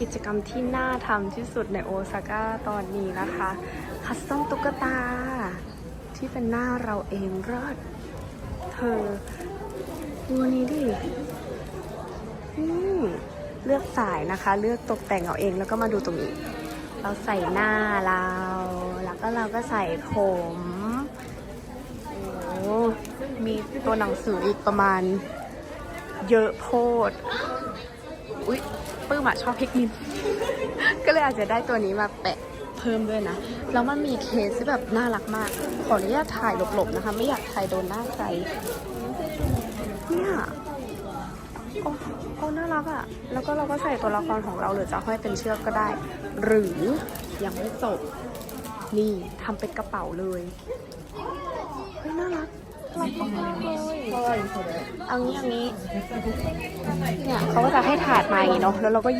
กิจกรรมที่น่าทำที่สุดในโอซาก้าตอนนี้นะคะ คัสตอมตุ๊กตา ที่เป็นหน้าเราเองรอดเธอ ดูอันนี้ดิเลือกสายนะคะ เลือกตกแต่งเอาเองแล้วก็มาดูตรงนี้ เราใส่หน้าเรา แล้วก็เราก็ใส่ผมโอ้มีตัวหนังสืออีกประมาณ เยอะโพด อุ๊ยปื้มอะชอบพริกนิน ก็เลยอาจจะได้ตัวนี้มาแปะเพิ่มด้วยนะ แล้วมันมีเคสที่แบบน่ารักมาก ขออนุญาตถ่ายหลบๆนะคะ ไม่อยากถ่ายโดนหน้าใครเนี่ยโอ้โอ้น่ารักอะแล้วก็เราก็ใส่ตัวละครของเราหรือจะห้อยเป็นเชือกก็ได้ หรือยังไม่จบ นี่ทำเป็นกระเป๋าเลย เฮ้ย น่ารักน่ารักมากเลย เอางี้เอางี้ เนี่ยเขาก็จะให้ถาดมาอย่างนี้เนาะ แล้วเราก็